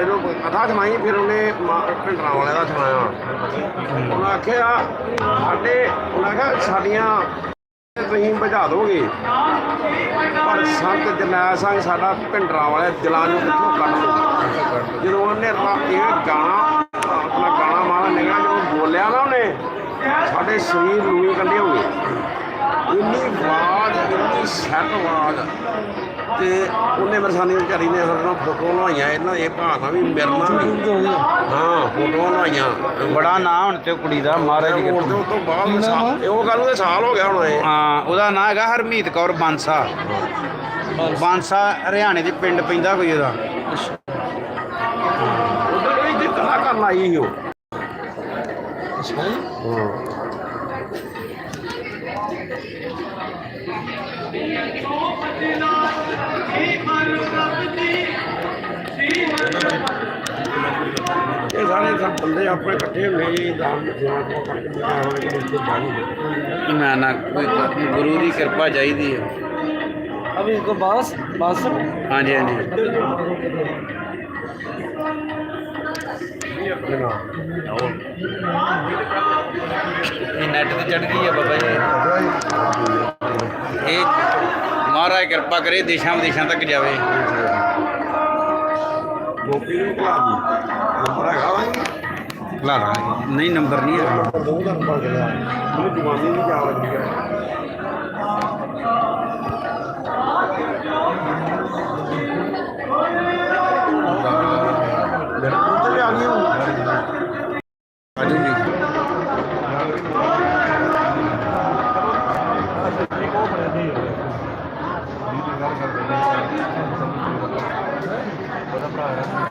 ਇਹਨੂੰ ਕਥਾ ਸੁਣਾਈ ਫਿਰ ਉਹਨੇ ਮਾਂ- ਭਿੰਡਰਾਂ ਵਾਲਿਆਂ ਦਾ ਸੁਣਾਇਆ ਉਹਨਾਂ ਆਖਿਆ, ਸਾਡੇ ਉਹਨਾਂ ਆਖਿਆ, ਸਾਡੀਆਂ ਤੁਸੀਂ ਬੁਝਾ ਦੋਗੇ। ਪਰ ਸੰਤ ਜਰਨੈਲ ਸਿੰਘ ਸਾਡਾ ਭਿੰਡਰਾਂ ਵਾਲੇ ਦਿਲਾਂ ਨੂੰ ਕਿੱਥੋਂ ਕੱਢ ਜਦੋਂ ਉਹਨੇ ਇਹ ਗਾਣਾ, ਆਪਣਾ ਗਾਣਾ ਮਾਰਾ ਨਿਕਲਿਆ, ਜਦੋਂ ਬੋਲਿਆ ਨਾ ਉਹਨੇ, ਸਾਡੇ ਸਰੀਰ ਰੂਈ ਕੰਡੇ ਹੋ ਗਏ। ਇੰਨੀ ਆਵਾਜ਼ ਇੰਨੀ ਸੈੱਟ ਆਵਾਜ਼ ਤੇ ਉਹਨੇ ਮੇਰੇ ਸਾਨੀ ਵਿਚਾਰੀ ਨੇ ਸਾਡੇ ਨਾਲ ਫੋਟੋ ਲਵਾਈਆਂ ਇਹਨਾਂ ਇਹ ਭਾਣਾ ਵੀ ਵੀ। ਹਾਂ ਫੋਟੋਆਂ ਲਵਾਈਆਂ ਬੜਾ ਨਾਂ ਹੁਣ ਤੇ ਕੁੜੀ ਦਾ ਮਹਾਰਾਜ ਦੀ ਕਿਰਪਾ ਉਸ ਤੋਂ ਬਾਅਦ ਸਾਲ- ਇਹ ਉਹ ਗੱਲ ਉਹਦੇ ਸਾਲ ਹੋ ਗਿਆ ਹੁਣ ਇਹ। ਹਾਂ ਉਹਦਾ ਨਾਂ ਹੈਗਾ ਹਰਮੀਤ ਕੌਰ ਬਾਂਸਾ। ਬਾਂਸਾ ਹਰਿਆਣੇ ਦੇ ਪਿੰਡ ਪੈਂਦਾ ਕੋਈ ਉਹਦਾ। ਉਹਦੇ ਕੋਈ ਤੇ ਕਲਾ ਕਰਨ ਆਈ ਸੀ ਉਹ। ਅੱਛਾ ਜੀ। ਹਾਂ। ਇਹ ਸਾਰੇ ਸਭ ਬੰਦੇ ਆਪਣੇ ਇਕੱਠੇ ਹੋਏ ਜੀ ਦਾਨ ਸੇਵਾ ਤੋਂ ਕਰਕੇ ਬਿਠਾ ਹੋਏ ਕਿ ਇੱਥੇ ਬਾਣੀ ਨਾ ਨਾ ਕੋਈ ਗੱਲ ਨੀ, ਗੁਰੂ ਦੀ ਕਿਰਪਾ ਚਾਹੀਦੀ ਹੈ अभी इनको बस बस ਹਾਂਜੀ ਹਾਂਜੀ ਇਹ ਨੈਟ ਤੇ ਚੜ ਗਈ ਹੈ ਬਾਬਾ ਜੀ ਇਹ ਮਹਾਰਾਜ ਕਿਰਪਾ ਕਰੇ ਦੇਸ਼ਾਂ ਵਿਦੇਸ਼ਾਂ ਤੱਕ ਜਾਵੇ ਗੋਪੀ ਨੂੰ ਭਲਾ ਦੀ ਨੰਬਰ ਹੈਗਾ ਵਾ ਜੀ? ਲਾ ਨਹੀਂ ਨੰਬਰ ਨਹੀਂ ਹੈ ਨੰਬਰ ਦੋ ਦਾ ਨੰਬਰ ਕਿਹੜਾ ਮੈਨੂੰ ਜਵਾਨੀ ਨਹੀਂ ਜਾ ਲੱਗੀ ਹੈ। Bye.